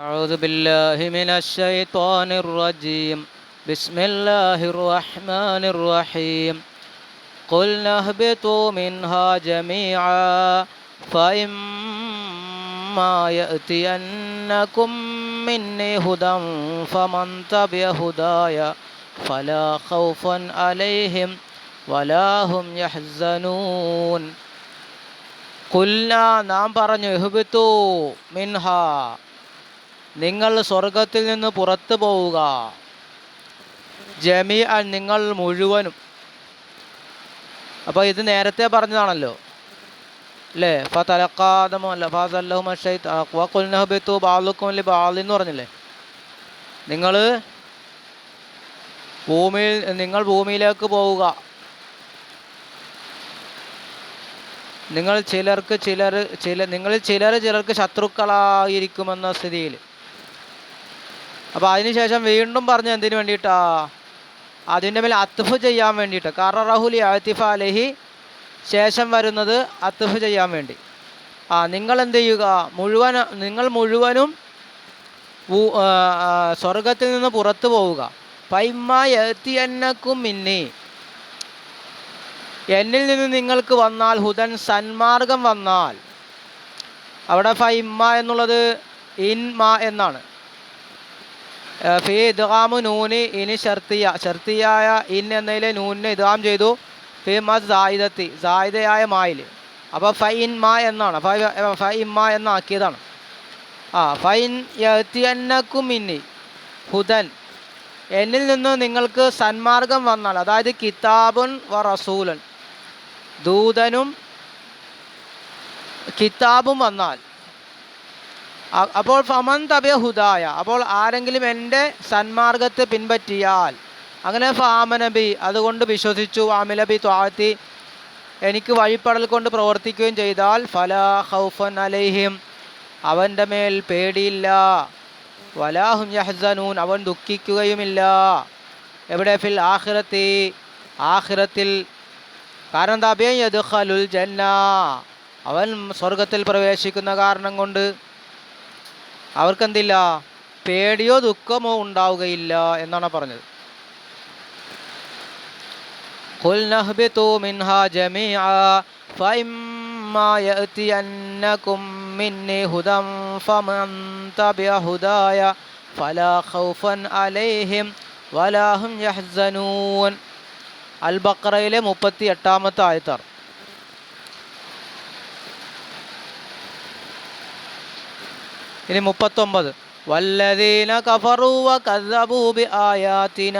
أعوذ بالله من الشيطان الرجيم. بسم الله الرحمن الرحيم. قلنا اهبطوا منها جميعا فإما يأتينكم مني هدى فمن تبع هداي فلا خوف عليهم ولا هم يحزنون. قلنا نعم برنو اهبطوا منها. നിങ്ങൾ സ്വർഗത്തിൽ നിന്ന് പുറത്തു പോവുക. ജമി നിങ്ങൾ മുഴുവനും. അപ്പോൾ ഇത് നേരത്തെ പറഞ്ഞതാണല്ലോ. അല്ലേ ഫ തലക്കാദമോ അല്ല കുൽനഹബിത്തു ബാലുക്കും അല്ലെ ബാലി എന്ന് പറഞ്ഞില്ലേ? നിങ്ങൾ ഭൂമിയിൽ നിങ്ങൾ ഭൂമിയിലേക്ക് പോവുക. നിങ്ങൾ ചിലർക്ക് ചിലർ ചില നിങ്ങൾ ചിലർ ചിലർക്ക് ശത്രുക്കളായിരിക്കുമെന്ന സ്ഥിതിയിൽ. അപ്പോൾ അതിനുശേഷം വീണ്ടും പറഞ്ഞു എന്തിനു വേണ്ടിയിട്ടാ? അതിന്റെ മേൽ അത്തുഫ് ചെയ്യാൻ വേണ്ടിയിട്ട്. കററഹുലി അത്തിഫ അലഹി ശേഷം വരുന്നത് അത്ഫ് ചെയ്യാൻ വേണ്ടി. ആ നിങ്ങൾ എന്ത് ചെയ്യുക? മുഴുവൻ നിങ്ങൾ മുഴുവനും സ്വർഗത്തിൽ നിന്ന് പുറത്തു പോവുക. പൈമ്മ എത്തിയന്നക്കും മിന്നി. എന്നിൽ നിന്ന് നിങ്ങൾക്ക് വന്നാൽ ഹുദൻ സന്മാർഗം വന്നാൽ. അവിടെ ഫൈമ എന്നുള്ളത് ഇൻമ എന്നാണ്. ഫി ഇദ്ഗാമു നൂനി ഇനി ഷർത്തിയ. ഷർത്തിയായ ഇൻ എന്നതിലെ നൂനിനെ ഇദ്ഗാം ചെയ്തു. ഫി മ സായിദത്തി. സായിദയായ മായിൽ. അപ്പോൾ ഫൈൻ മാ എന്നാണ്. ഫൈ ഫൈ മാ എന്നാക്കിയതാണ്. ആ ഫൈൻ യത്തിയന്നക്കും ഇന്നി ഹുദൻ. എന്നിൽ നിന്ന് നിങ്ങൾക്ക് സന്മാർഗം വന്നാൽ അതായത് കിതാബുൻ വ റസൂലൻ. ദൂതനും കിതാബും വന്നാൽ. അപ്പോൾ ഫമൻ തബിയ ഹുദായ. അപ്പോൾ ആരെങ്കിലും എന്റെ സന്മാർഗത്തെ പിൻപറ്റിയാൽ അങ്ങനെ ഫാമനബി അതുകൊണ്ട് വിശ്വസിച്ചു ആമിലബി ത്വാത്തി എനിക്ക് വഴിപ്പടൽ കൊണ്ട് പ്രവർത്തിക്കുകയും ചെയ്താൽ ഫലാ ഹൗഫൻ അലൈഹിം അവന്റെ മേൽ പേടിയില്ല. വലാഹും യഹ്സനൂൻ അവൻ ദുഃഖിക്കുകയുമില്ല. എവിടെ? ഫിൽ ആഹിറത്തി ആഹിറത്തിൽ കാരണം എന്താ? ഖലുൽ ജന്ന. അവൻ സ്വർഗത്തിൽ പ്രവേശിക്കുന്ന കാരണം കൊണ്ട് അവർക്കെന്തില്ല പേടിയോ ദുഃഖമോ ഉണ്ടാവുകയില്ല എന്നാണ് പറഞ്ഞത് قل نهبطوا منها جميعا فإما يأتينكم مني هدى فمن تبع هدايا فلا خوف عليهم ولا هم يحزنون അൽ ബക്കറയിലെ മുപ്പത്തി എട്ടാമത്തെ ആയത്താർ ഇനി മുപ്പത്തൊമ്പത്. വല്ലദീന കഫറൂവ കദബൂബി ആയാത്തിന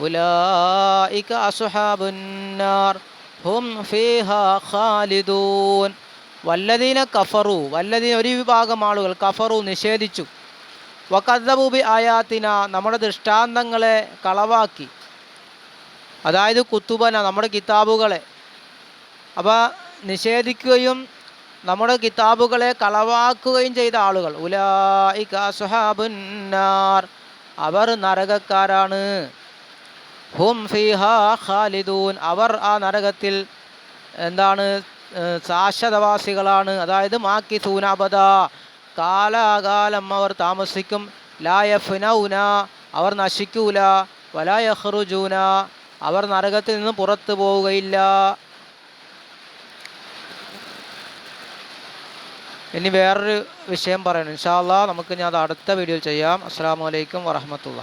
ഉലായിക അസുഹാബുന്നാർ ഹും ഫീഹ ഖാലിദൂൻ. വല്ലദീന കഫറു വല്ലതീന ഒരു വിഭാഗം ആളുകൾ കഫറു നിഷേധിച്ചു. വക്കദ്ദബൂബി ആയാത്തിന നമ്മുടെ ദൃഷ്ടാന്തങ്ങളെ കളവാക്കി. അതായത് കുത്തുബന നമ്മുടെ കിതാബുകളെ. അപ്പോൾ നിഷേധിക്കുകയും നമ്മുടെ കിതാബുകളെ കളവാക്കുകയും ചെയ്ത ആളുകൾ. ഉലായിക സുഹാബുന്നാർ അവർ നരകക്കാരാണ്. ഹും ഫിഹാ ഖാലിദൂൻ. അവർ ആ നരകത്തിൽ എന്താണ് ശാശ്വതവാസികളാണ് അതായത് മാക്കി സൂനാബദ കാലാകാലം അവർ താമസിക്കും. ലായഫ്നൗന അവർ നശിക്കൂല. വലായഹ്റുജൂന അവർ നരകത്തിൽ നിന്ന് പുറത്തു പോവുകയില്ല. ഇനി വേറൊരു വിഷയം പറയണം. ഇൻഷാല്ല നമുക്ക് ഞാൻ അത് അടുത്ത വീഡിയോയിൽ ചെയ്യാം. അസ്സാം വലൈക്കും വറഹമത്തുള്ള